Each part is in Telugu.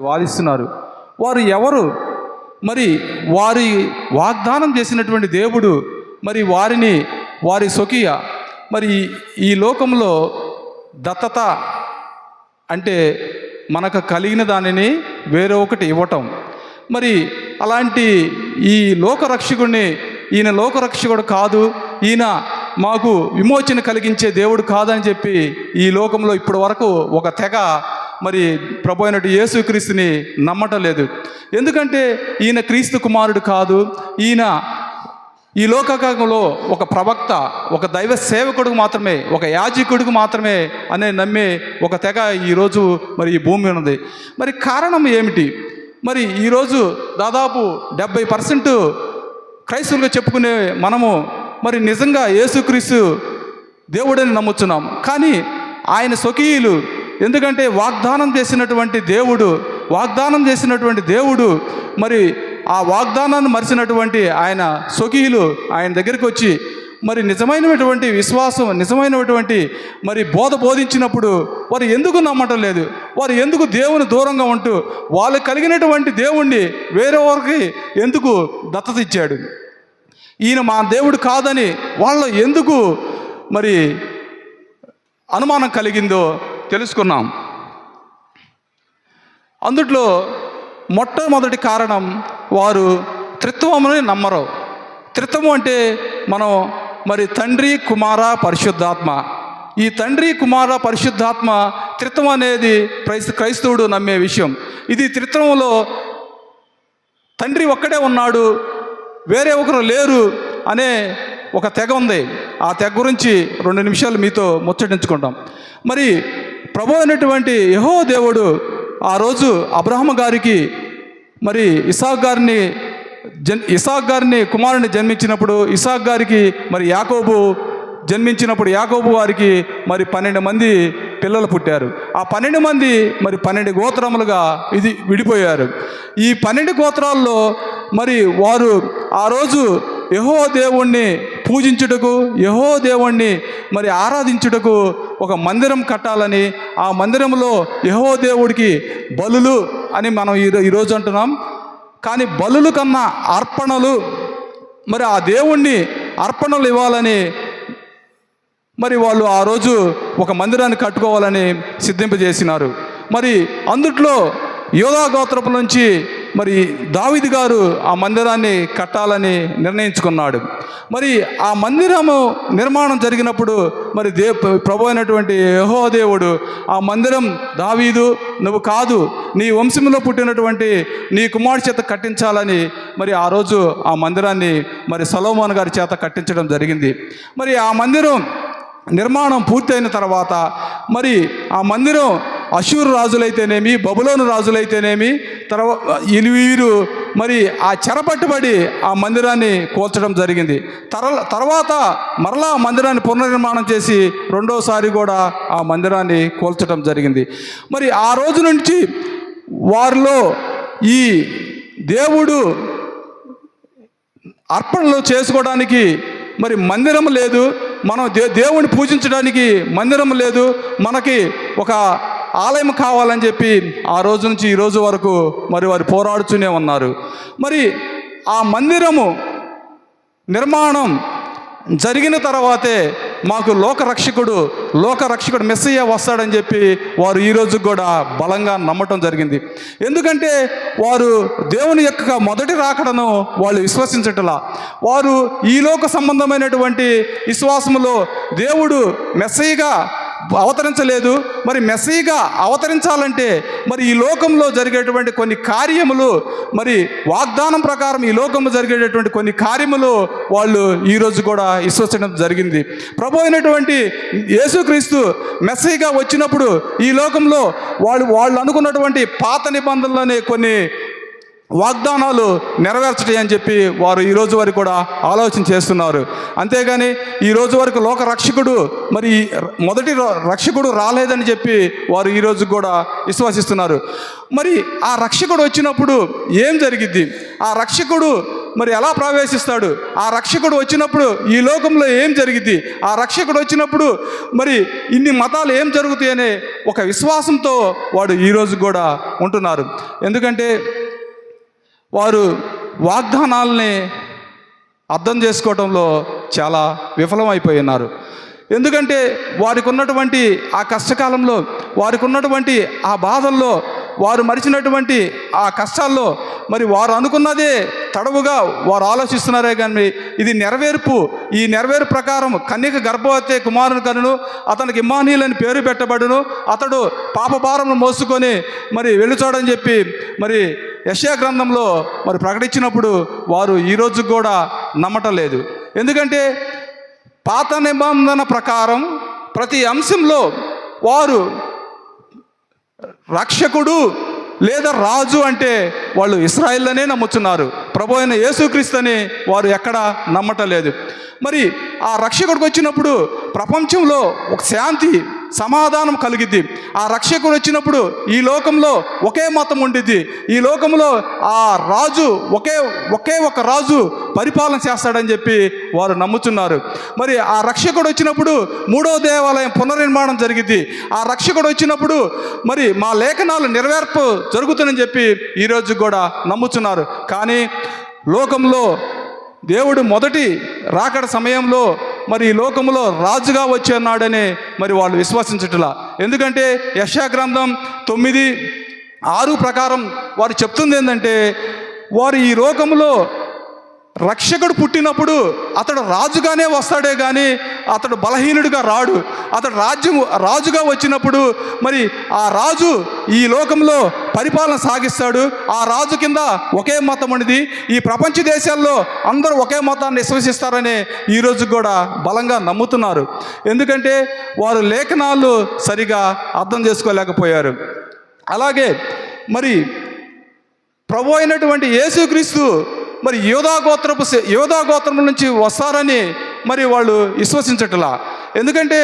వాదిస్తున్నారు. వారు ఎవరు? మరి వారి వాగ్దానం చేసినటువంటి దేవుడు మరి వారిని వారి స్వకీయ మరి ఈ లోకంలో దత్తత అంటే మనకు కలిగిన దానిని వేరే ఒకటి ఇవ్వటం. మరి అలాంటి ఈ లోకరక్షకుడిని ఈయన లోకరక్షకుడు కాదు ఈయన మాకు విమోచన కలిగించే దేవుడు కాదని చెప్పి ఈ లోకంలో ఇప్పటి వరకు ఒక తెగ మరి ప్రభు అయినట్టు యేసుక్రీస్తుని నమ్మటం లేదు. ఎందుకంటే ఈయన క్రీస్తు కుమారుడు కాదు. ఈయన ఈ లోకకంలో ఒక ప్రవక్త ఒక దైవ సేవకుడికి మాత్రమే ఒక యాజకుడికి మాత్రమే అనే నమ్మే ఒక తెగ ఈరోజు మరి ఈ భూమి ఉన్నది. మరి కారణం ఏమిటి? మరి ఈరోజు దాదాపు డెబ్బై పర్సెంట్ క్రైస్తవులుగా చెప్పుకునే మనము మరి నిజంగా యేసుక్రీస్తు దేవుడని నమ్ముచున్నాం. కానీ ఆయన స్వకీయులు ఎందుకంటే వాగ్దానం చేసినటువంటి దేవుడు వాగ్దానం చేసినటువంటి దేవుడు మరి ఆ వాగ్దానాన్ని మరిచినటువంటి ఆయన స్వకీయులు ఆయన దగ్గరికి వచ్చి మరి నిజమైనటువంటి విశ్వాసం నిజమైనటువంటి మరి బోధ బోధించినప్పుడు వారు ఎందుకు నమ్మటం లేదు? వారు ఎందుకు దేవుని దూరంగా ఉంటూ వాళ్ళు కలిగినటువంటి దేవుణ్ణి వేరే వారికి ఎందుకు దత్తత ఇచ్చాడు ఈయన మా దేవుడు కాదని వాళ్ళ ఎందుకు మరి అనుమానం కలిగిందో తెలుసుకున్నాం. అందుట్లో మొట్టమొదటి కారణం వారు త్రిత్వముని నమ్మరు. త్రిత్వము అంటే మనం మరి తండ్రి కుమార పరిశుద్ధాత్మ. ఈ తండ్రి కుమార పరిశుద్ధాత్మ త్రిత్వం అనేది క్రైస్త క్రైస్తవుడు నమ్మే విషయం. ఇది త్రిత్వంలో తండ్రి ఒక్కడే ఉన్నాడు వేరే ఒకరు లేరు అనే ఒక తెగ ఉంది. ఆ తెగ గురించి రెండు నిమిషాలు మీతో ముచ్చటించుకుంటాం. మరి ప్రభు అయినటువంటి యహో దేవుడు ఆ రోజు అబ్రహం గారికి మరి ఇసాక్ గారిని జన్ ఇసాక్ గారిని కుమారుని జన్మించినప్పుడు ఇసాక్ గారికి మరి యాకోబు జన్మించినప్పుడు యాకోబు వారికి మరి పన్నెండు మంది పిల్లలు పుట్టారు. ఆ పన్నెండు మంది మరి పన్నెండు గోత్రములుగా ఇది విడిపోయారు. ఈ పన్నెండు గోత్రాల్లో మరి వారు ఆ రోజు యహో దేవుణ్ణి పూజించుటకు యహో దేవుణ్ణి మరి ఆరాధించుటకు ఒక మందిరం కట్టాలని ఆ మందిరంలో యహో దేవుడికి బలులు అని మనం ఈరో- ఈరోజు అంటున్నాం. కానీ బలులు కన్నా అర్పణలు మరి ఆ దేవుణ్ణి అర్పణలు ఇవ్వాలని మరి వాళ్ళు ఆ రోజు ఒక మందిరాన్ని కట్టుకోవాలని సిద్ధింపజేసినారు. మరి అందుట్లో యోధా గోత్రపు నుంచి మరి దావిది గారు ఆ మందిరాన్ని కట్టాలని నిర్ణయించుకున్నాడు. మరి ఆ మందిరము నిర్మాణం జరిగినప్పుడు మరి దే ప్రభు అయినటువంటి యహో దేవుడు ఆ మందిరం దావీదు నువ్వు కాదు నీ వంశంలో పుట్టినటువంటి నీ కుమారుడి చేత కట్టించాలని మరి ఆ రోజు ఆ మందిరాన్ని మరి సలోమోన్ గారి చేత కట్టించడం జరిగింది. మరి ఆ మందిరం నిర్మాణం పూర్తయిన తర్వాత మరి ఆ మందిరం అశూరు రాజులైతేనేమి బబులోను రాజులైతేనేమి తర్వాత వీరు మరి ఆ చెరపట్టుబడి ఆ మందిరాన్ని కూల్చడం జరిగింది. తర తర్వాత మరలా ఆ మందిరాన్ని పునర్నిర్మాణం చేసి రెండోసారి కూడా ఆ మందిరాన్ని కూల్చడం జరిగింది. మరి ఆ రోజు నుంచి వారిలో ఈ దేవుడు అర్పణలు చేసుకోవడానికి మరి మందిరం లేదు. మనం దే దేవుని పూజించడానికి మందిరం లేదు. మనకి ఒక ఆలయం కావాలని చెప్పి ఆ రోజు నుంచి ఈ రోజు వరకు మరి వారు పోరాడుతూనే ఉన్నారు. మరి ఆ మందిరము నిర్మాణం జరిగిన తర్వాతే మాకు లోకరక్షకుడు లోకరక్షకుడు మెస్సయ్య వస్తాడని చెప్పి వారు ఈ రోజు కూడా బలంగా నమ్మటం జరిగింది. ఎందుకంటే వారు దేవుని యొక్క మొదటి రాకడను వాళ్ళు విశ్వసించటలా. వారు ఈ లోక సంబంధమైనటువంటి విశ్వాసములో దేవుడు మెస్సయ్యగా అవతరించలేదు. మరి మెస్సీగా అవతరించాలంటే మరి ఈ లోకంలో జరిగేటువంటి కొన్ని కార్యములు మరి వాగ్దానం ప్రకారం ఈ లోకంలో జరిగేటటువంటి కొన్ని కార్యములు వాళ్ళు ఈరోజు కూడా విశ్వసించడం జరిగింది. ప్రభు అయినటువంటి యేసుక్రీస్తు మెస్సీగా వచ్చినప్పుడు ఈ లోకంలో వాళ్ళు వాళ్ళు అనుకున్నటువంటి పాత నిబంధనలనే కొన్ని వాగ్దానాలు నెరవేర్చటం అని చెప్పి వారు ఈ రోజు వరకు కూడా ఆలోచన చేస్తున్నారు. అంతేగాని ఈ రోజు వరకు లోక రక్షకుడు మరి మొదటి ర- రక్షకుడు రాలేదని చెప్పి వారు ఈ రోజు కూడా విశ్వసిస్తున్నారు. మరి ఆ రక్షకుడు వచ్చినప్పుడు ఏం జరిగిద్ది? ఆ రక్షకుడు మరి ఎలా ప్రవేశిస్తాడు? ఆ రక్షకుడు వచ్చినప్పుడు ఈ లోకంలో ఏం జరిగింది ఆ రక్షకుడు వచ్చినప్పుడు మరి ఇన్ని మతాలు ఏం జరుగుతాయి అనే ఒక విశ్వాసంతో వాడు ఈరోజు కూడా ఉంటున్నారు. ఎందుకంటే వారు వాగ్దానాలని అర్థం చేసుకోవడంలో చాలా విఫలమైపోయి ఉన్నారు ఎందుకంటే వారికి ఉన్నటువంటి ఆ కష్టకాలంలో వారికి ఉన్నటువంటి ఆ బాధల్లో వారు మరిచినటువంటి ఆ కష్టాల్లో మరి వారు అనుకున్నదే తడవుగా వారు ఆలోచిస్తున్నారే కానీ ఇది నెరవేర్పు. ఈ నెరవేరు ప్రకారం కన్యక గర్భవతి కుమారుని కనును అతనికి ఇమ్మానీయులు అని పేరు పెట్టబడును అతడు పాపభారం మోసుకొని మరి వెళ్ళుచోడని చెప్పి మరి యశా గ్రంథంలో మరి ప్రకటించినప్పుడు వారు ఈ కూడా నమ్మటం లేదు. ఎందుకంటే పాత నిబంధన ప్రకారం ప్రతి అంశంలో వారు రక్షకుడు లేదా రాజు అంటే వాళ్ళు ఇస్రాయిల్లోనే నమ్ముతున్నారు. ప్రభు అయిన యేసుక్రీస్తుని వారు ఎక్కడా నమ్మటం లేదు. మరి ఆ రక్షకుడికి వచ్చినప్పుడు ప్రపంచంలో ఒక శాంతి సమాధానం కలిగిద్ది. ఆ రక్షకుడు వచ్చినప్పుడు ఈ లోకంలో ఒకే మతం ఉండిద్ది. ఈ లోకంలో ఆ రాజు ఒకే ఒకే ఒక రాజు పరిపాలన చేస్తాడని చెప్పి వారు నమ్ముతున్నారు. మరి ఆ రక్షకుడు వచ్చినప్పుడు మూడో దేవాలయం పునర్నిర్మాణం జరిగింది ఆ రక్షకుడు వచ్చినప్పుడు మరి మా లేఖనాలు నెరవేర్పు జరుగుతుందని చెప్పి ఈరోజు కూడా నమ్ముతున్నారు. కానీ లోకంలో దేవుడు మొదటి రాకడ సమయంలో మరి ఈ లోకంలో రాజుగా వచ్చేనాడని మరి వాళ్ళు విశ్వసించట్లా. ఎందుకంటే యశా గ్రంథం తొమ్మిది ఆరు ప్రకారం వారు చెప్తుంది ఏంటంటే వారు ఈ లోకంలో రక్షకుడు పుట్టినప్పుడు అతడు రాజుగానే వస్తాడే కానీ అతడు బలహీనుడిగా రాడు. అతడు రాజ్యం రాజుగా వచ్చినప్పుడు మరి ఆ రాజు ఈ లోకంలో పరిపాలన సాగిస్తాడు. ఆ రాజు కింద ఒకే మతం అనేది ఈ ప్రపంచ దేశాల్లో అందరూ ఒకే మతాన్ని విశ్వసిస్తారని ఈరోజు కూడా బలంగా నమ్ముతున్నారు. ఎందుకంటే వారు లేఖనాలు సరిగా అర్థం చేసుకోలేకపోయారు. అలాగే మరి ప్రభు అయినటువంటి యేసుక్రీస్తు మరి యోధా గోత్రపు యోధా గోత్రం నుంచి వస్తారని మరి వాళ్ళు విశ్వసించటలా. ఎందుకంటే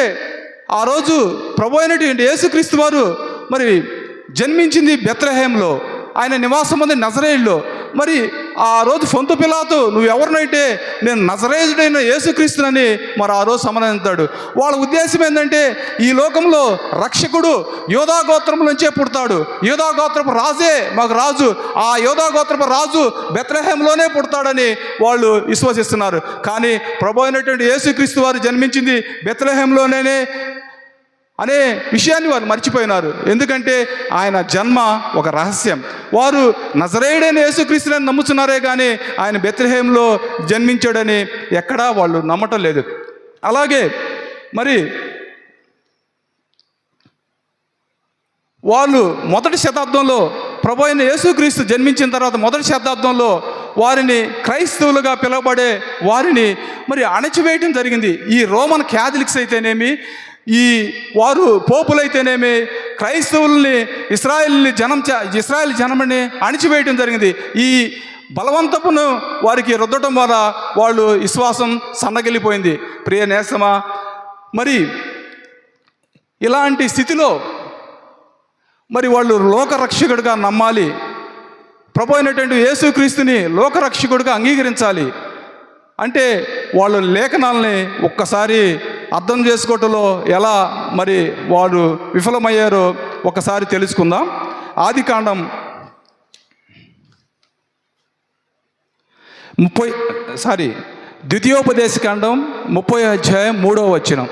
ఆ రోజు ప్రభు అయినటువంటి యేసుక్రీస్తు వారు మరి జన్మించింది బెత్రహేంలో ఆయన నివాసం ఉంది నజరేయుల్లో. మరి ఆ రోజు ఫొంతు పిలాతు నువ్వు ఎవరినైతే నేను నజరేజుడైన యేసుక్రీస్తునని మరి ఆ రోజు సమాధానిస్తాడు వాళ్ళ ఉద్దేశం ఏంటంటే ఈ లోకంలో రక్షకుడు యోధా గోత్రం నుంచే పుడతాడు. యోధా గోత్రపు రాజే మాకు రాజు. ఆ యోధా గోత్రపు రాజు బెత్రహేంలోనే పుడతాడని వాళ్ళు విశ్వసిస్తున్నారు. కానీ ప్రభు అయినటువంటి యేసుక్రీస్తు వారు జన్మించింది బెత్రహేంలోనే అనే విషయాన్ని వారు మర్చిపోయినారు. ఎందుకంటే ఆయన జన్మ ఒక రహస్యం. వారు నజరేయుడైన యేసుక్రీస్తుని నమ్ముతున్నారే కానీ ఆయన బెత్రహేంలో జన్మించాడని ఎక్కడా వాళ్ళు నమ్మటం లేదు. అలాగే మరి వాళ్ళు మొదటి శతాబ్దంలో ప్రభు అయిన యేసుక్రీస్తు జన్మించిన తర్వాత మొదటి శతాబ్దంలో వారిని క్రైస్తవులుగా పిలువబడే వారిని మరి అణచివేయటం జరిగింది. ఈ రోమన్ క్యాథలిక్స్ అయితేనేమి ఈ వారు పోపులైతేనేమి క్రైస్తవుల్ని ఇస్రాయిల్ని జనం చే- ఇస్రాయిల్ జనమని అణిచివేయటం జరిగింది. ఈ బలవంతపును వారికి రుద్దటం వల్ల వాళ్ళు విశ్వాసం సన్నగిలిపోయింది ప్రియ నేసమా మరి ఇలాంటి స్థితిలో మరి వాళ్ళు లోకరక్షకుడిగా నమ్మాలి. ప్రభు అయినటువంటి యేసుక్రీస్తుని లోకరక్షకుడిగా అంగీకరించాలి. అంటే వాళ్ళు లేఖనాలని ఒక్కసారి అర్థం చేసుకోవటంలో ఎలా మరి వారు విఫలమయ్యారో ఒకసారి తెలుసుకుందాం. ఆది కాండం ముప్పై సారీ ద్వితీయోపదేశ కాండం ముప్పై అధ్యాయం మూడవ వచనం.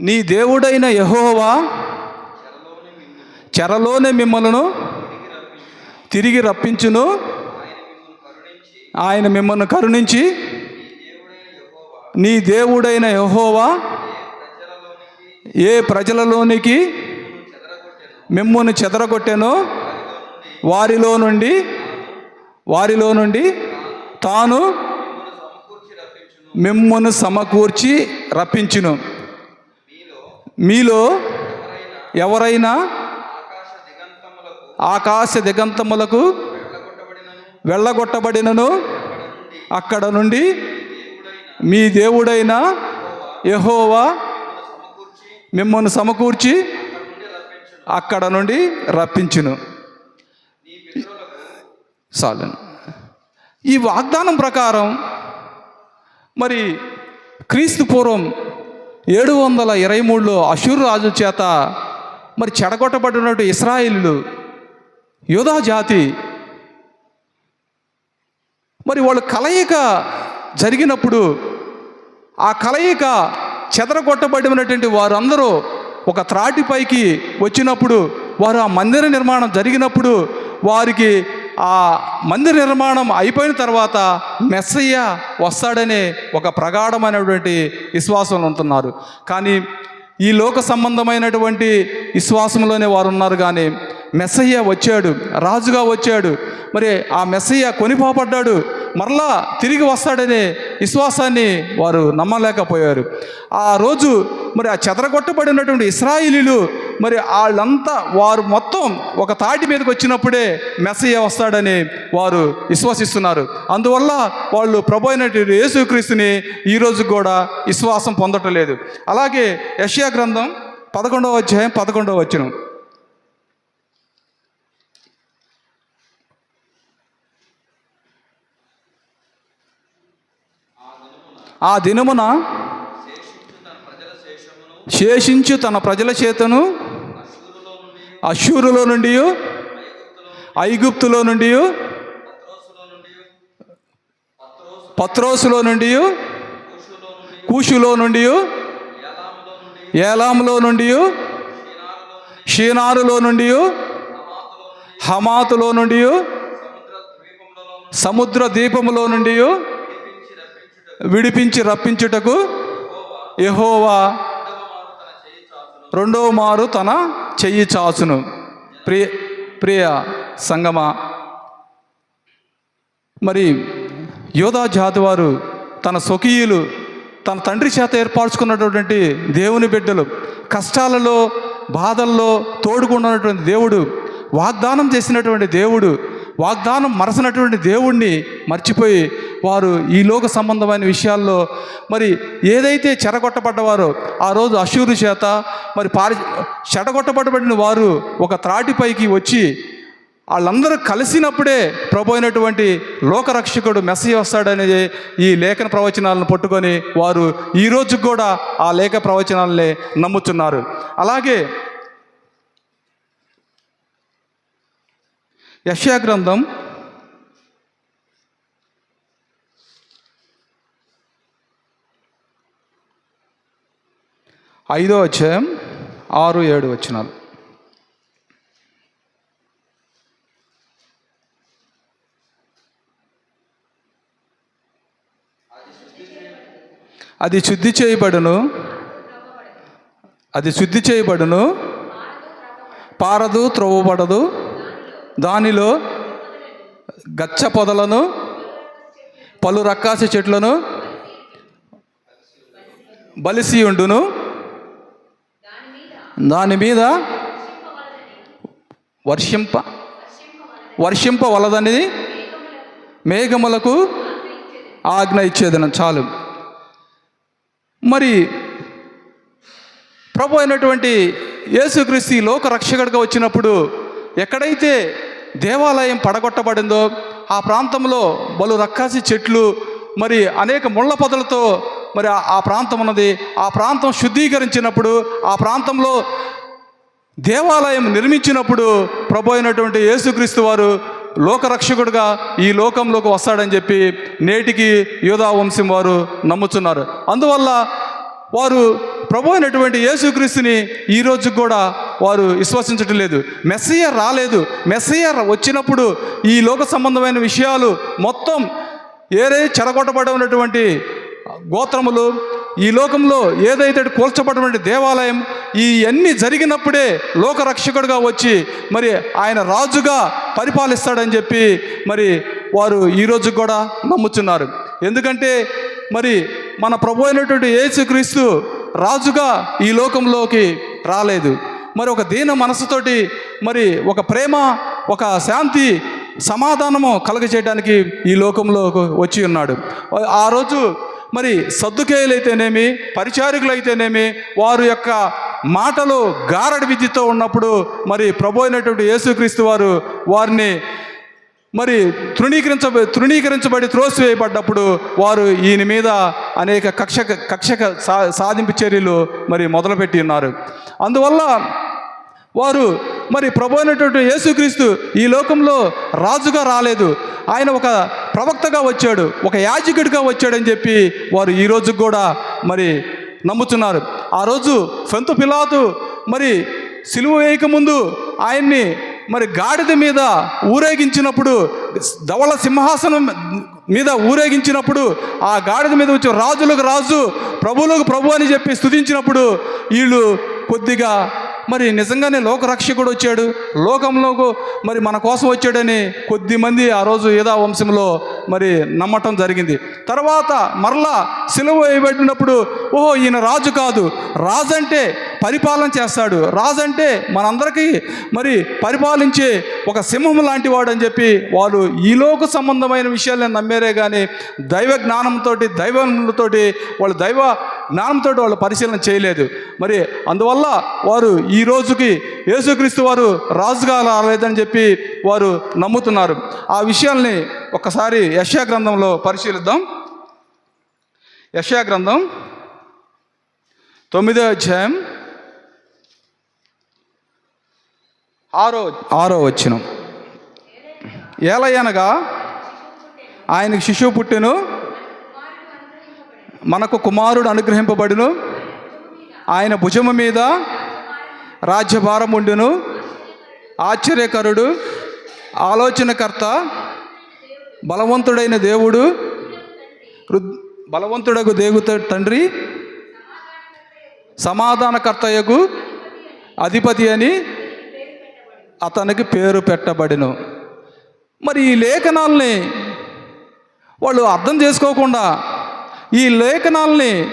నీ దేవుడైన యహోవా చెరలోనే మిమ్మలను తిరిగి రప్పించును. ఆయన మిమ్మల్ని కరుణించి నీ దేవుడైన యహోవా ఏ ప్రజలలోనికి మిమ్మల్ని చెదరగొట్టెనో? వారిలో నుండి వారిలో నుండి తాను మిమ్మను సమకూర్చి రప్పించును. మీలో ఎవరైనా ఆకాశ దిగంతములకు వెళ్ళగొట్టబడినను. అక్కడ నుండి మీ దేవుడైన యహోవా మిమ్మల్ని సమకూర్చి అక్కడ నుండి రప్పించును. చాలు ఈ వాగ్దానం ప్రకారం మరి క్రీస్తు పూర్వం ఏడు వందల ఇరవై మూడులో అషూర్ రాజు చేత మరి చెడగొట్టబడినట్టు ఇస్రాయిలు యోధా జాతి. మరి వాళ్ళు కలయిక జరిగినప్పుడు ఆ కలయిక చెదరగొట్టబడినటువంటి వారందరూ ఒక త్రాటిపైకి వచ్చినప్పుడు వారు ఆ మందిర నిర్మాణం జరిగినప్పుడు వారికి ఆ మందిర నిర్మాణం అయిపోయిన తర్వాత మెస్సయ్య వస్తాడనే ఒక ప్రగాఢమైనటువంటి విశ్వాసంలో ఉంటున్నారు. కానీ ఈ లోక సంబంధమైనటువంటి విశ్వాసంలోనే వారు ఉన్నారు కానీ మెస్సయ్య వచ్చాడు రాజుగా వచ్చాడు. మరి ఆ మెస్సయ్య కొనిపోబడ్డాడు మరలా తిరిగి వస్తాడనే విశ్వాసాన్ని వారు నమ్మలేకపోయారు. ఆ రోజు మరి ఆ చెదరగొట్టబడినటువంటి ఇస్రాయిలీలు మరి వాళ్ళంతా వారు మొత్తం ఒక తాటి మీదకి వచ్చినప్పుడే మెస్సయ్య వస్తాడని వారు విశ్వసిస్తున్నారు. అందువల్ల వాళ్ళు ప్రభు అయినటువంటి యేసుక్రీస్తుని ఈ కూడా విశ్వాసం పొందటం లేదు. అలాగే యష్యా గ్రంథం పదకొండవ అధ్యాయం పదకొండవ వచ్చినం ఆ దినమున శేషించు తన ప్రజల చేతను అశూరులో నుండి ఐగుప్తులో నుండి పత్రోసులో నుండి కూషులో నుండి ఏలాములో నుండి షీనారులో నుండి హమాతులో నుండి సముద్ర దీపములో నుండి విడిపించి రప్పించుటకు యహోవా రెండవ మారు తన చెయ్యి చాచును. ప్రియ ప్రియ సంగమ. మరి యోధా జాతి వారు తన స్వకీయులు తన తండ్రి చేత ఏర్పరచుకున్నటువంటి దేవుని బిడ్డలు కష్టాలలో బాధల్లో తోడుకున్నటువంటి దేవుడు వాగ్దానం చేసినటువంటి దేవుడు వాగ్దానం మరసినటువంటి దేవుణ్ణి మర్చిపోయి వారు ఈ లోక సంబంధమైన విషయాల్లో మరి ఏదైతే చెరగొట్టబడ్డవారో ఆ రోజు అశూరు చేత మరి పారి చెడగొట్టబడబడిన వారు ఒక త్రాటిపైకి వచ్చి వాళ్ళందరూ కలిసినప్పుడే ప్రభు అయినటువంటి లోకరక్షకుడు మెసేజ్ వస్తాడనేది ఈ లేఖన ప్రవచనాలను పట్టుకొని వారు ఈ కూడా ఆ లేఖ ప్రవచనాలనే నమ్ముతున్నారు. అలాగే యశ్యా గ్రంథం ఐదో అధ్యాయం ఆరు ఏడు వచ్చినాలు అది శుద్ధి చేయబడును అది శుద్ధి చేయబడును పారదు త్రవ్వబడదు దానిలో గచ్చ పొదలను పలు రక్కాసి చెట్లను బలిసి ఉండును. దాని మీద వర్షింప వర్షింపవలదని మేఘములకు ఆజ్ఞ ఇచ్చేదన. చాలు. మరి ప్రభు అయినటువంటి యేసుక్రీస్తు లోక రక్షకుడిగా వచ్చినప్పుడు ఎక్కడైతే దేవాలయం పడగొట్టబడిందో ఆ ప్రాంతంలో బలు రక్కాసి చెట్లు మరి అనేక ముళ్ళ పొదలతో మరి ఆ- ప్రాంతం ఉన్నది. ఆ ప్రాంతం శుద్ధీకరించినప్పుడు ఆ ప్రాంతంలో దేవాలయం నిర్మించినప్పుడు ప్రభు అయినటువంటి యేసుక్రీస్తు వారు లోకరక్షకుడుగా ఈ లోకంలోకి వస్తాడని చెప్పి నేటికి యోధా వంశం వారు నమ్ముతున్నారు అందువల్ల వారు ప్రభు అయినటువంటి యేసుక్రీస్తుని ఈ కూడా వారు విశ్వసించటం లేదు. మెస్సియ రాలేదు. మెస్సియ వచ్చినప్పుడు ఈ లోక సంబంధమైన విషయాలు మొత్తం ఏరే చెరగొట్టబడి ఉన్నటువంటి గోత్రములు ఈ లోకంలో ఏదైతే కూల్చబడినటువంటి దేవాలయం ఈ అన్ని జరిగినప్పుడే లోకరక్షకుడుగా వచ్చి మరి ఆయన రాజుగా పరిపాలిస్తాడని చెప్పి మరి వారు ఈ కూడా నమ్ముతున్నారు ఎందుకంటే మరి మన ప్రభు అయినటువంటి యేసుక్రీస్తు రాజుగా ఈ లోకంలోకి రాలేదు. మరి ఒక దీన మనసుతోటి మరి ఒక ప్రేమ ఒక శాంతి సమాధానము కలగచేయడానికి ఈ లోకంలో వచ్చి ఉన్నాడు. ఆ రోజు మరి సర్దుకేయులైతేనేమి పరిచారికులైతేనేమి వారి యొక్క మాటలు గారడి విద్యతో ఉన్నప్పుడు మరి ప్రభు అయినటువంటి యేసుక్రీస్తు వారు వారిని మరి తృణీకరించ తృణీకరించబడి త్రోసివేయబడ్డప్పుడు వారు ఈయన మీద అనేక కక్ష కక్షక సా సాధింపు చర్యలు మరి మొదలుపెట్టి ఉన్నారు. అందువల్ల వారు మరి ప్రభు అయినటువంటి యేసుక్రీస్తు ఈ లోకంలో రాజుగా రాలేదు. ఆయన ఒక ప్రవక్తగా వచ్చాడు ఒక యాజకుడిగా వచ్చాడని చెప్పి వారు ఈ రోజు కూడా మరి నమ్ముతున్నారు. ఆ రోజు ఫెంతు పిలాతు మరి సిలువ వేయకముందు ఆయన్ని మరి గాడిద మీద ఊరేగించినప్పుడు ధవళ సింహాసనం మీద ఊరేగించినప్పుడు ఆ గాడిద మీద వచ్చి రాజులకు రాజు ప్రభువులకు ప్రభు అని చెప్పి స్తుతించినప్పుడు వీళ్ళు కొద్దిగా మరి నిజంగానే లోకరక్షకుడు వచ్చాడు. లోకంలోకు మరి మన కోసం వచ్చాడని కొద్ది మంది ఆ రోజు ఏదా వంశంలో మరి నమ్మటం జరిగింది. తర్వాత మరలా సిలువ వేయబడినప్పుడు ఓహో ఈయన రాజు కాదు. రాజు అంటే పరిపాలన చేస్తాడు. రాజు అంటే మనందరికీ మరి పరిపాలించే ఒక సింహం లాంటి వాడు అని చెప్పి వాళ్ళు ఈలోక సంబంధమైన విషయాలను నమ్మారే కానీ దైవ జ్ఞానంతో దైవతోటి వాళ్ళు దైవ జ్ఞానంతో వాళ్ళు పరిశీలన చేయలేదు. మరి అందువల్ల వారు ఈ రోజుకి యేసుక్రీస్తు వారు రాజుగా రాలేదని చెప్పి వారు నమ్ముతున్నారు. ఆ విషయాల్ని ఒకసారి యశా గ్రంథంలో పరిశీలిద్దాం. యశా గ్రంథం తొమ్మిదో అధ్యాయం ఆరో ఆరో వచ్చినం ఏలయనగా ఆయనకు శిశువు పుట్టెను. మనకు కుమారుడు అనుగ్రహింపబడును. ఆయన భుజము మీద రాజ్యభారం ఉండును. ఆశ్చర్యకరుడు ఆలోచనకర్త బలవంతుడైన దేవుడు బలవంతుడకు దేవు తండ్రి సమాధానకర్తయకు అధిపతి అని అతనికి పేరు పెట్టబడిను. మరి ఈ లేఖనాల్ని వాళ్ళు అర్థం చేసుకోకుండా ఈ లేఖనాల్ని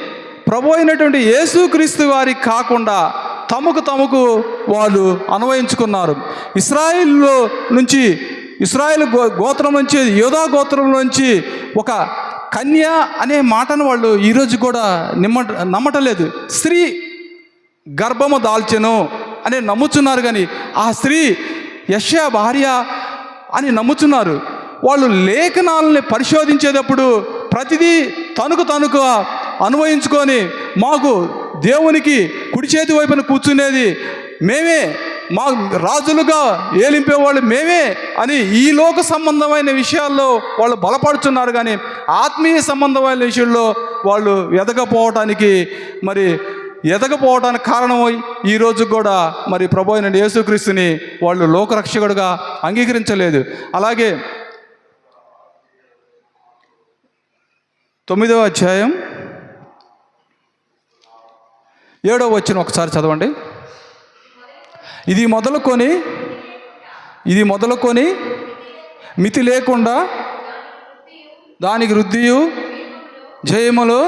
ప్రభు అయినటువంటి యేసుక్రీస్తు వారికి కాకుండా తమకు తమకు వాళ్ళు అన్వయించుకున్నారు. ఇస్రాయిల్లో నుంచి ఇస్రాయిల్ గో గోత్రం నుంచి యోధా గోత్రం నుంచి ఒక కన్య అనే మాటను వాళ్ళు ఈరోజు కూడా నిమ్మ నమ్మటలేదు. స్త్రీ గర్భము దాల్చెను అని నమ్ముచున్నారు కానీ ఆ స్త్రీ యశ భార్య అని నమ్ముచున్నారు. వాళ్ళు లేఖనాలని పరిశోధించేటప్పుడు ప్రతిదీ తణుకు తణుకు అన్వయించుకొని మాకు దేవునికి కుడి చేతి వైపున కూర్చునేది మేమే మా రాజులుగా ఏలింపేవాళ్ళు మేమే అని ఈ లోక సంబంధమైన విషయాల్లో వాళ్ళు బలపడుతున్నారు కానీ ఆత్మీయ సంబంధమైన విషయంలో వాళ్ళు ఎదగపోవటానికి మరి ఎదగపోవటానికి కారణం ఈ కూడా మరి ప్రభు అయిన యేసుక్రీస్తుని వాళ్ళు లోకరక్షకుడుగా అంగీకరించలేదు. అలాగే తొమ్మిదవ అధ్యాయం ఏడవ వచ్చిన ఒకసారి చదవండి. ఇది మొదలుకొని ఇది మొదలుకొని మితి లేకుండా దానికి వృద్ధియు జయములు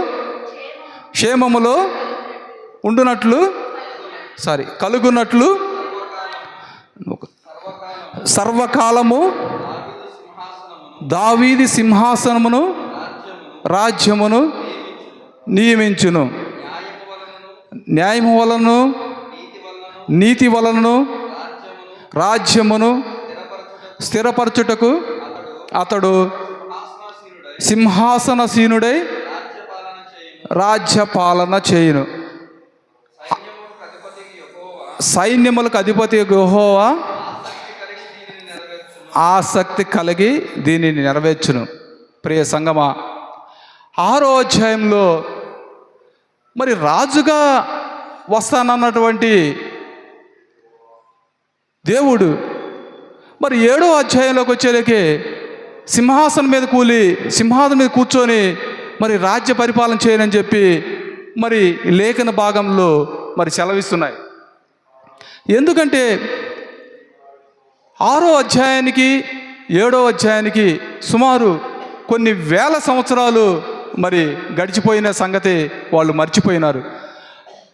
క్షేమములు ఉండునట్లు సారీ కలుగునట్లు సర్వకాలము దావీది సింహాసనమును రాజ్యమును నియమించును. న్యాయము వలను నీతి వలనను రాజ్యమును స్థిరపరచుటకు అతడు సింహాసనసీనుడై రాజ్యపాలన చేయును. సైన్యములకు అధిపతి గుహోవా ఆసక్తి కలిగి దీనిని నెరవేర్చును. ప్రియ సంగమా ఆరో అధ్యాయంలో మరి రాజుగా వస్తానన్నటువంటి దేవుడు మరి ఏడో అధ్యాయంలోకి వచ్చేలకే సింహాసనం మీద కూలి సింహాసనం మీద కూర్చొని మరి రాజ్య పరిపాలన చేయనని చెప్పి మరి లేఖన భాగంలో మరి సెలవిస్తున్నాయి. ఎందుకంటే ఆరో అధ్యాయానికి ఏడో అధ్యాయానికి సుమారు కొన్ని వేల సంవత్సరాలు మరి గడిచిపోయిన సంగతి వాళ్ళు మర్చిపోయినారు.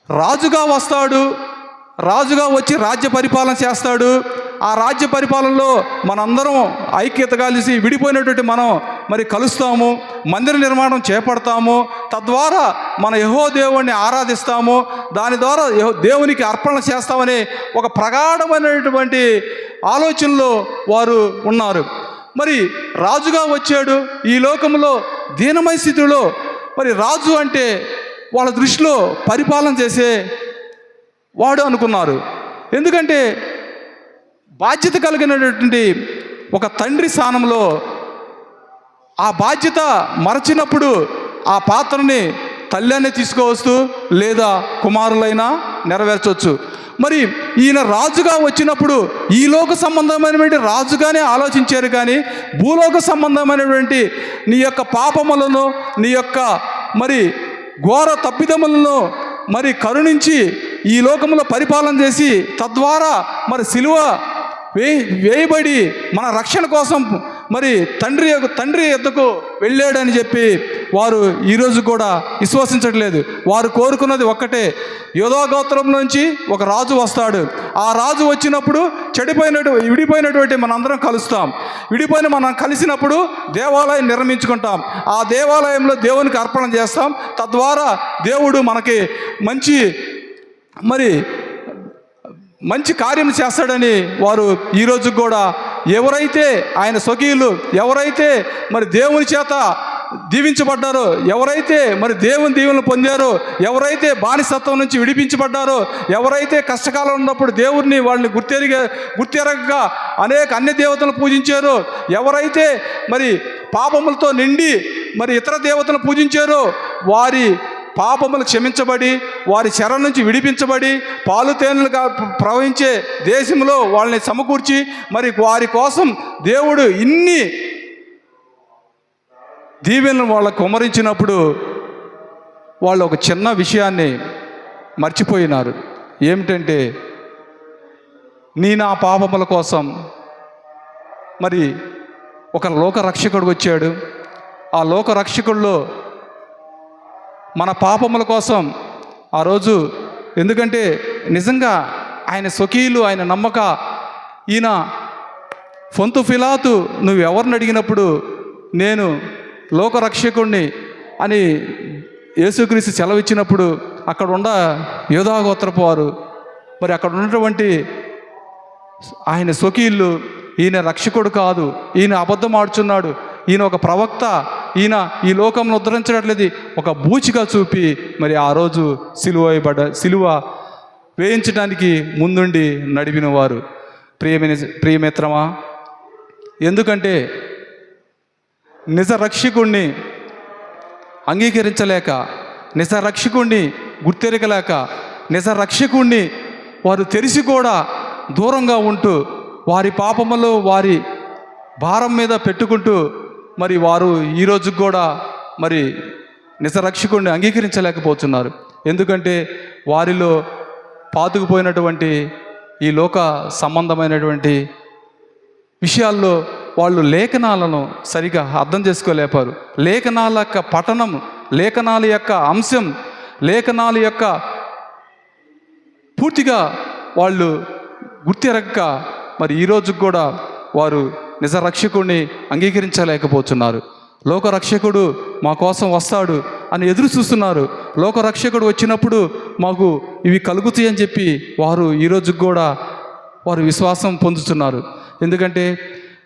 రాజుగా వస్తాడు రాజుగా వచ్చి రాజ్య పరిపాలన చేస్తాడు. ఆ రాజ్య పరిపాలనలో మనందరం ఐక్యత కలిసి విడిపోయినటువంటి మనం మరి కలుస్తాము మందిర నిర్మాణం చేపడతాము తద్వారా మన యహో దేవుణ్ణి ఆరాధిస్తాము దాని ద్వారా దేవునికి అర్పణ చేస్తామని ఒక ప్రగాఢమైనటువంటి ఆలోచనలో వారు ఉన్నారు. మరి రాజుగా వచ్చాడు ఈ లోకంలో దీనమైన స్థితిలో మరి రాజు అంటే వాళ్ళ దృష్టిలో పరిపాలన చేసే వాడు అనుకున్నారు. ఎందుకంటే బాధ్యత కలిగినటువంటి ఒక తండ్రి స్థానంలో ఆ బాధ్యత మరచినప్పుడు ఆ పాత్రని తల్లిని తీసుకోవచ్చు లేదా కుమారులైనా నెరవేర్చవచ్చు మరి ఈయన రాజుగా వచ్చినప్పుడు ఈ లోక సంబంధమైనటువంటి రాజుగానే ఆలోచించారు కానీ భూలోక సంబంధమైనటువంటి నీ యొక్క పాపములను నీ యొక్క మరి ఘోర తప్పిదములను మరి కరుణించి ఈ లోకంలో పరిపాలన చేసి తద్వారా మరి సిలువ వేయబడి మన రక్షణ కోసం మరి తండ్రి యొక్క తండ్రి ఎద్దకు వెళ్ళాడని చెప్పి వారు ఈరోజు కూడా విశ్వసించట్లేదు. వారు కోరుకున్నది ఒక్కటే యోధా గోత్రం నుంచి ఒక రాజు వస్తాడు. ఆ రాజు వచ్చినప్పుడు చెడిపోయినటు విడిపోయినటువంటి మనందరం కలుస్తాం. విడిపోయిన మనం కలిసినప్పుడు దేవాలయం నిర్మించుకుంటాం. ఆ దేవాలయంలో దేవునికి అర్పణ చేస్తాం. తద్వారా దేవుడు మనకి మంచి మరి మంచి కార్యం చేస్తాడని వారు ఈరోజు కూడా ఎవరైతే ఆయన స్వకీయులు ఎవరైతే మరి దేవుని చేత దీవించబడ్డారో ఎవరైతే మరి దేవుని దీవెనలు పొందారో ఎవరైతే బానిసత్వం నుంచి విడిపించబడ్డారో ఎవరైతే కష్టకాలం ఉన్నప్పుడు దేవుడిని వాళ్ళని గుర్తెరిగా గుర్తెరగగా అనేక అన్య దేవతలను పూజించారో ఎవరైతే మరి పాపములతో నిండి మరి ఇతర దేవతలను పూజించారో వారి పాపములు క్షమించబడి వారి చెర నుంచి విడిపించబడి పాలు తేనెలుగా ప్రవహించే దేశంలో వాళ్ళని సమకూర్చి మరి వారి కోసం దేవుడు ఇన్ని దీవెనలు వాళ్ళకు కుమరించినప్పుడు వాళ్ళు ఒక చిన్న విషయాన్ని మర్చిపోయినారు. ఏమిటంటే నీ నా పాపముల కోసం మరి ఒక లోక రక్షకుడు వచ్చాడు. ఆ లోక రక్షకుల్లో మన పాపముల కోసం ఆ రోజు. ఎందుకంటే నిజంగా ఆయన స్వకీయులు ఆయన నమ్మక. ఈయన ఫొంతు ఫిలాతు నువ్వు ఎవరిని అడిగినప్పుడు నేను లోకరక్షకుణ్ణి అని యేసుక్రీస్తు సెలవిచ్చినప్పుడు అక్కడ ఉన్న యోధాగోత్రపు వారు. మరి అక్కడ ఉన్నటువంటి ఆయన స్వకీయులు ఈయన రక్షకుడు కాదు ఈయన అబద్ధం ఆడుచున్నాడు ఈయన ఒక ప్రవక్త ఈయన ఈ లోకంలో ఉద్ధరించడట్లేదు ఒక బూచిగా చూపి మరి ఆ రోజు సిలువ వేయబడ్డ సిలువ వేయించడానికి ముందుండి నడిపిన వారు ప్రియమైన ప్రియమిత్రమా ఎందుకంటే నిజ రక్షకుణ్ణి అంగీకరించలేక నిజ రక్షకుణ్ణి గుర్తెరగలేక నిజ రక్షకుణ్ణి వారు తెలిసి కూడా దూరంగా ఉంటూ వారి పాపములు వారి భారం మీద పెట్టుకుంటూ మరి వారు ఈరోజు కూడా మరి నిజరక్షకుడిని అంగీకరించలేకపోతున్నారు. ఎందుకంటే వారిలో పాతుకుపోయినటువంటి ఈ లోక సంబంధమైనటువంటి విషయాల్లో వాళ్ళు లేఖనాలను సరిగా అర్థం చేసుకోలేపారు. లేఖనాల యొక్క పఠనం లేఖనాల యొక్క అంశం లేఖనాల యొక్క పూర్తిగా వాళ్ళు గుర్తిరక్క మరి ఈరోజు కూడా వారు నిజ రక్షకుడిని అంగీకరించలేకపోతున్నారు. లోక రక్షకుడు మా కోసం వస్తాడు అని ఎదురు చూస్తున్నారు. లోక రక్షకుడు వచ్చినప్పుడు మాకు ఇవి కలుగుతాయి అని చెప్పి వారు ఈరోజు కూడా వారు విశ్వాసం పొందుతున్నారు. ఎందుకంటే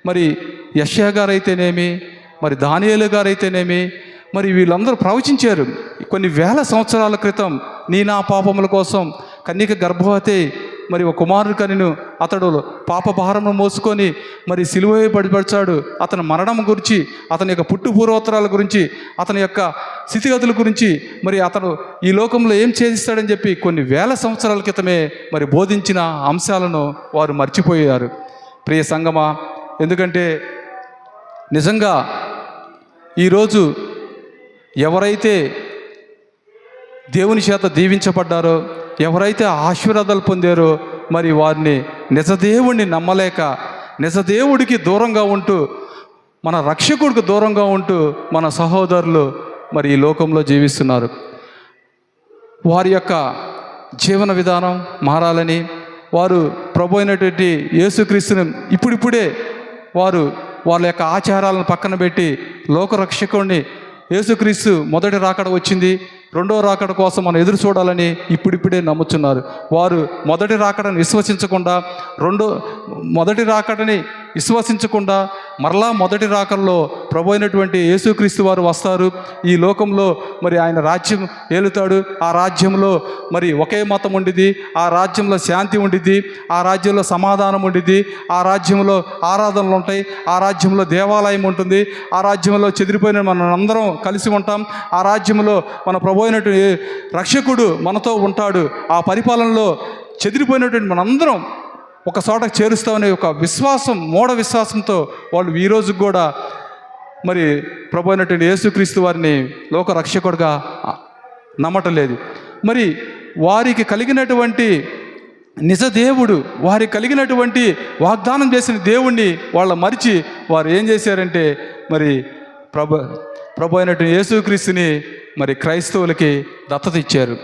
మరి యష్యా గారు అయితేనేమి మరి దానియేలు గారు అయితేనేమి మరి వీళ్ళందరూ ప్రవచించారు. కొన్ని వేల సంవత్సరాల క్రితం నీ నా పాపముల కోసం కన్యక గర్భవతి మరి ఒక కుమారుడు కనిను అతడు పాప భారమును మోసుకొని మరి సిలువ పడిపరిచాడు అతని మరణం గురించి అతని యొక్క పుట్టు పూర్వోత్తరాల గురించి అతని యొక్క స్థితిగతుల గురించి మరి అతను ఈ లోకంలో ఏం చేస్తాడని చెప్పి కొన్ని వేల సంవత్సరాల క్రితమే మరి బోధించిన అంశాలను వారు మర్చిపోయారు. ప్రియ సంగమా ఎందుకంటే నిజంగా ఈరోజు ఎవరైతే దేవుని చేత దీవించబడ్డారో ఎవరైతే ఆశీర్వాదాలు పొందారో మరి వారిని నిజదేవుడిని నమ్మలేక నిజదేవుడికి దూరంగా ఉంటూ మన రక్షకుడికి దూరంగా ఉంటూ మన సహోదరులు మరి ఈ లోకంలో జీవిస్తున్నారు. వారి యొక్క జీవన విధానం మారాలని వారు ప్రభు అయినటువంటి యేసుక్రీస్తుని ఇప్పుడిప్పుడే వారు వాళ్ళ యొక్క ఆచారాలను పక్కన పెట్టి లోకరక్షకుడిని యేసుక్రీస్తు మొదటి రాకడ వచ్చింది. రెండో రాకడ కోసం మనం ఎదురు చూడాలని ఇప్పుడిప్పుడే నమ్ముచున్నారు. వారు మొదటి రాకడని విశ్వసించకుండా రెండో మొదటి రాకడని విశ్వసించకుండా మరలా మొదటి రాకల్లో ప్రభు అయినటువంటి యేసుక్రీస్తు వారు వస్తారు. ఈ లోకంలో మరి ఆయన రాజ్యం ఏలుతాడు. ఆ రాజ్యంలో మరి ఒకే మతం ఉండేది ఆ రాజ్యంలో శాంతి ఉండేది ఆ రాజ్యంలో సమాధానం ఉండేది ఆ రాజ్యంలో ఆరాధనలు ఉంటాయి. ఆ రాజ్యంలో దేవాలయం ఉంటుంది. ఆ రాజ్యంలో చెదిరిపోయిన మనం అందరం కలిసి ఉంటాం. ఆ రాజ్యంలో మన ప్రభు అయినటువంటి రక్షకుడు మనతో ఉంటాడు. ఆ పరిపాలనలో చెదిరిపోయినటువంటి మనందరం ఒక చోట చేరుస్తామనే ఒక విశ్వాసం మూఢ విశ్వాసంతో వాళ్ళు ఈ రోజు కూడా మరి ప్రభు అయినటువంటి యేసుక్రీస్తు వారిని లోక రక్షకుడుగా నమ్మటం లేదు మరి వారికి కలిగినటువంటి నిజ దేవుడు వారి కలిగినటువంటి వాగ్దానం చేసిన దేవుణ్ణి వాళ్ళ మరిచి వారు ఏం చేశారంటే మరి ప్రభు ప్రభు అయినటువంటి యేసుక్రీస్తుని మరి క్రైస్తవులకి దత్తత ఇచ్చారు.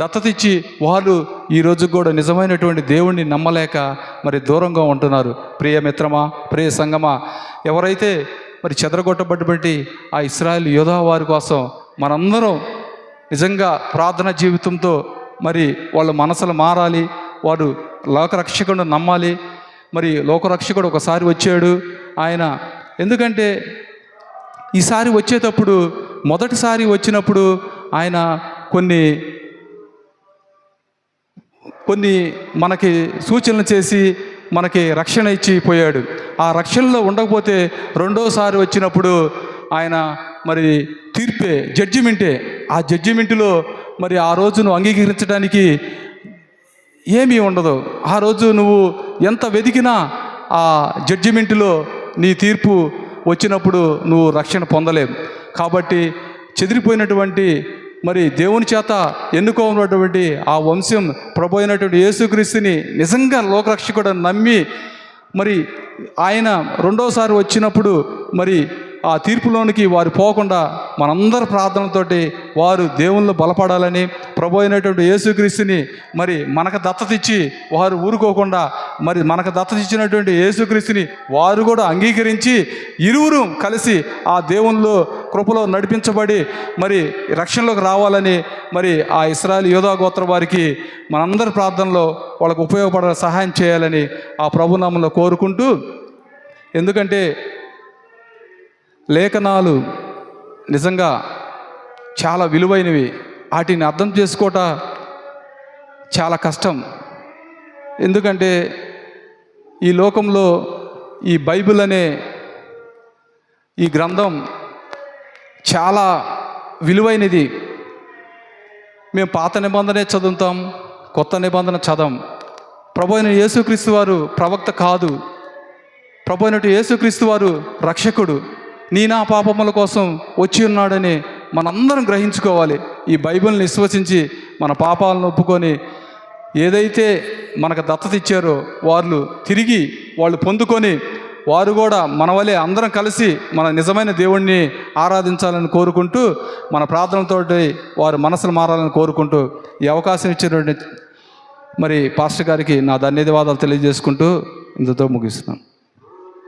దత్తత ఇచ్చి వాళ్ళు ఈ రోజు కూడా నిజమైనటువంటి దేవుణ్ణి నమ్మలేక మరి దూరంగా ఉంటున్నారు. ప్రియ మిత్రమా ప్రియ సంగమా ఎవరైతే మరి చెదరగొట్టబడ్డబట్టి ఆ ఇస్రాయల్ యోధా వారి కోసం మనందరం నిజంగా ప్రార్థన జీవితంతో మరి వాళ్ళ మనసులు మారాలి వారు లోకరక్షకుడు నమ్మాలి. మరి లోకరక్షకుడు ఒకసారి వచ్చాడు. ఆయన ఎందుకంటే ఈసారి వచ్చేటప్పుడు మొదటిసారి వచ్చినప్పుడు ఆయన కొన్ని కొన్ని మనకి సూచనలు చేసి మనకి రక్షణ ఇచ్చి పోయాడు. ఆ రక్షణలో ఉండకపోతే రెండోసారి వచ్చినప్పుడు ఆయన మరి తీర్పే జడ్జిమెంటే ఆ జడ్జిమెంటులో మరి ఆ రోజును అంగీకరించడానికి ఏమీ ఉండదు. ఆ రోజు నువ్వు ఎంత వెతికినా ఆ జడ్జిమెంటులో నీ తీర్పు వచ్చినప్పుడు నువ్వు రక్షణ పొందలేవు. కాబట్టి చెదిరిపోయినటువంటి మరి దేవుని చేత ఎన్నుకోనటువంటి ఆ వంశం ప్రభు అయినటువంటి యేసుక్రీస్తుని నిజంగా లోకరక్షకుడు నమ్మి మరి ఆయన రెండోసారి వచ్చినప్పుడు మరి ఆ తీర్పులోనికి వారు పోకుండా మనందరి ప్రార్థనతోటి వారు దేవుళ్ళు బలపడాలని ప్రభు అయినటువంటి యేసుక్రీస్తుని మరి మనకు దత్తతిచ్చి వారు ఊరుకోకుండా మరి మనకు దత్తతిచ్చినటువంటి యేసుక్రీస్తుని వారు కూడా అంగీకరించి ఇరువురు కలిసి ఆ దేవుల్లో కృపలో నడిపించబడి మరి రక్షణలోకి రావాలని మరి ఆ ఇస్రాయల్ యోధా గోత్ర వారికి మనందరి ప్రార్థనలో వాళ్ళకు ఉపయోగపడే సహాయం చేయాలని ఆ ప్రభునామంలో కోరుకుంటూ ఎందుకంటే లేఖనాలు నిజంగా చాలా విలువైనవి. వాటిని అర్థం చేసుకోవట చాలా కష్టం. ఎందుకంటే ఈ లోకంలో ఈ బైబిల్ అనే ఈ గ్రంథం చాలా విలువైనది. మేము పాత నిబంధనే చదువుతాం కొత్త నిబంధన చదవం. ప్రభు అయిన యేసుక్రీస్తు వారు ప్రవక్త కాదు. ప్రభు అయినట్టు యేసుక్రీస్తు వారు రక్షకుడు. నీ నా పాపముల కోసం వచ్చి ఉన్నాడని మనందరం గ్రహించుకోవాలి. ఈ బైబిల్ని విశ్వసించి మన పాపాలను ఒప్పుకొని ఏదైతే మనకు దత్తత ఇచ్చారో వాళ్ళు తిరిగి వాళ్ళు పొందుకొని వారు కూడా మన వలె అందరం కలిసి మన నిజమైన దేవుణ్ణి ఆరాధించాలని కోరుకుంటూ మన ప్రార్థనలతోటి వారు మనసులు మారాలని కోరుకుంటూ ఈ అవకాశం ఇచ్చినటువంటి మరి పాస్టర్ గారికి నా ధన్యవాదాలు తెలియజేసుకుంటూ ఇంతతో ముగిస్తున్నాను